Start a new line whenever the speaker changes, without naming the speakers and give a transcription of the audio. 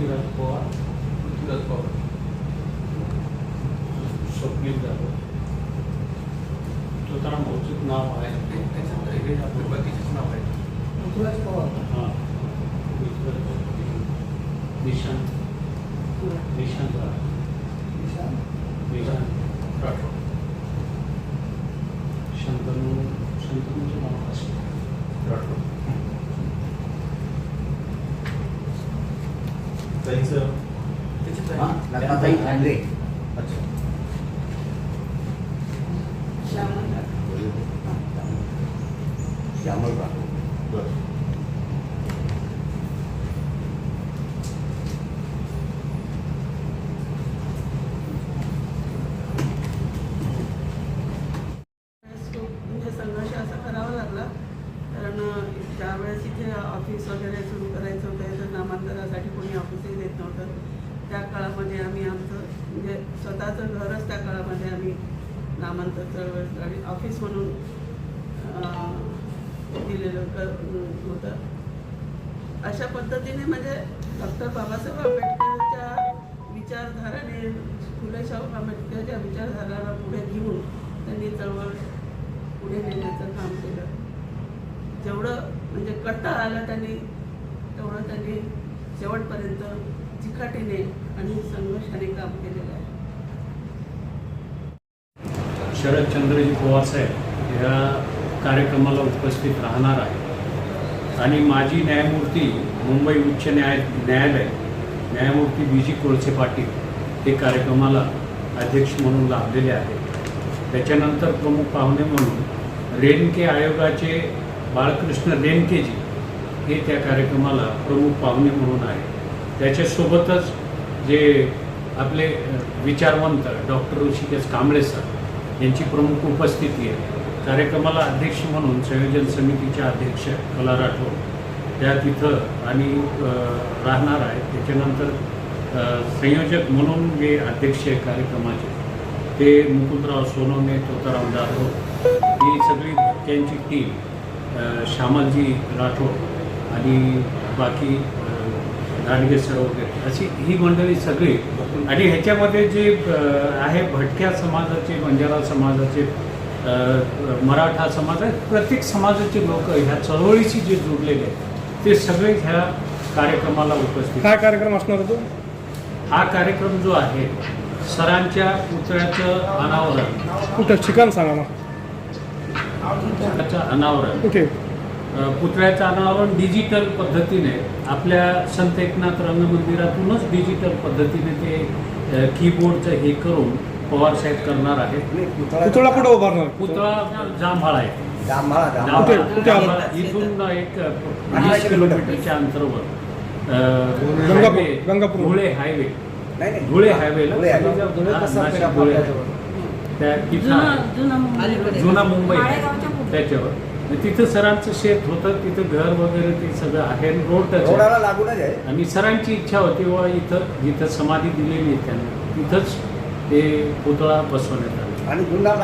पृथ्वीराज पवार पृथ्वीराज पवार. स्वप्नील जाधव. तुकाराम भाऊचं नाव आहे.
त्याच्यानंतर हे आपले बाकीचेच नाव आहे
पृथ्वीराज पवार.
हां. पृथ्वीराज पवार. निशांत. निशांत राव.
ईशान
निशांत
राठोड
शंतनू शंतनूचं नाव असेल
राठोड
त्यांचं
त्याच्यात
हां
आहे.
लग्नाताई खांडे
अच्छा.
श्यामल श्यामल राठोड.
बरं.
म्हणजे संघर्ष असा करावा लागला. कारण ज्यावेळेस इथे ऑफिस वगैरे नव्हतं त्या काळामध्ये आम्ही आमचं म्हणजे स्वतःचं घरच त्या काळामध्ये आम्ही नामांतर चळवळ आणि ऑफिस म्हणून दिलेलं क- होतं. अशा पद्धतीने म्हणजे डॉक्टर बाबासाहेब आंबेडकरच्या विचारधाराने फुले शाहू आंबेडकरच्या विचारधाराला पुढे घेऊन त्यांनी चळवळ पुढे नेण्याचं काम केलं. जेवढं म्हणजे कट्टा आला त्यांनी तेवढं त्यांनी शेवटपर्यंत चिकाटीने आणि संघर्षाने काम केलेलं आहे.
शरदचंद्रजी पवारसाहेब या कार्यक्रमाला उपस्थित राहणार आहे आणि माजी न्यायमूर्ती मुंबई उच्च न्याय न्यायालय न्यायमूर्ती बी जी कोळसे पाटील हे कार्यक्रमाला अध्यक्ष म्हणून लाभलेले आहेत. त्याच्यानंतर प्रमुख पाहुणे म्हणून रेणके आयोगाचे बाळकृष्ण रेणकेजी हे त्या कार्यक्रमाला प्रमुख पाहुणे म्हणून आहेत. त्याच्यासोबतच जे आपले विचारवंत डॉक्टर ऋषिकेश कांबळे सर यांची प्रमुख उपस्थिती आहे. कार्यक्रमाला अध्यक्ष म्हणून संयोजन समितीच्या अध्यक्ष कला राठोड. त्या तिथं आणि राहणार आहेत. त्याच्यानंतर संयोजक म्हणून जे अध्यक्ष आहे कार्यक्रमाचे ते मुकुंदराव सोनवणे तोताराम जाधव ही सगळी त्यांची टीम श्यामलजी राठोड आणि बाकी गाडगे सर वगैरे. अशी ही मंडळी सगळी. आणि ह्याच्यामध्ये जे आहे भटक्या समाजाचे बंजारा समाजाचे मराठा समाज आहे प्रत्येक समाजाचे लोक ह्या चळवळीशी जे जुडलेले आहेत ते सगळे ह्या कार्यक्रमाला उपस्थित
काय कार्यक्रम असणार होतो
हा कार्यक्रम जो आहे सरांच्या पुतळ्याचं अनावरण.
कुठं? ठिकाण सांगा ना.
अनावरण.
कुठे?
पुतळ्याचं अनावरण डिजिटल पद्धतीने आपल्या संत एकनाथ रंगमंदिरातूनच डिजिटल पद्धतीने ते कीबोर्डचं हे करून पवार साहेब करणार आहेत.
पुतळा कुठं उभारणार?
पुतळा जांभाळा आहे.
जांभळा
इथून एक वीस
किलोमीटर.
किलोमीटरच्या अंतरावर. धुळे हायवे.
नाही नाही.
धुळे हायवेला.
धुळे.
त्या
जुना मुंबई.
त्याच्यावर. तिथं सरांचं शेत होतं तिथं घर वगैरे ते सगळं आहे रोड.
रोडाला लागूनच आहे
आणि सरांची इच्छा होती व इथं जिथं समाधी दिलेली आहे त्यांना तिथंच ते पुतळा बसवण्यात आला
आणि जुन्नर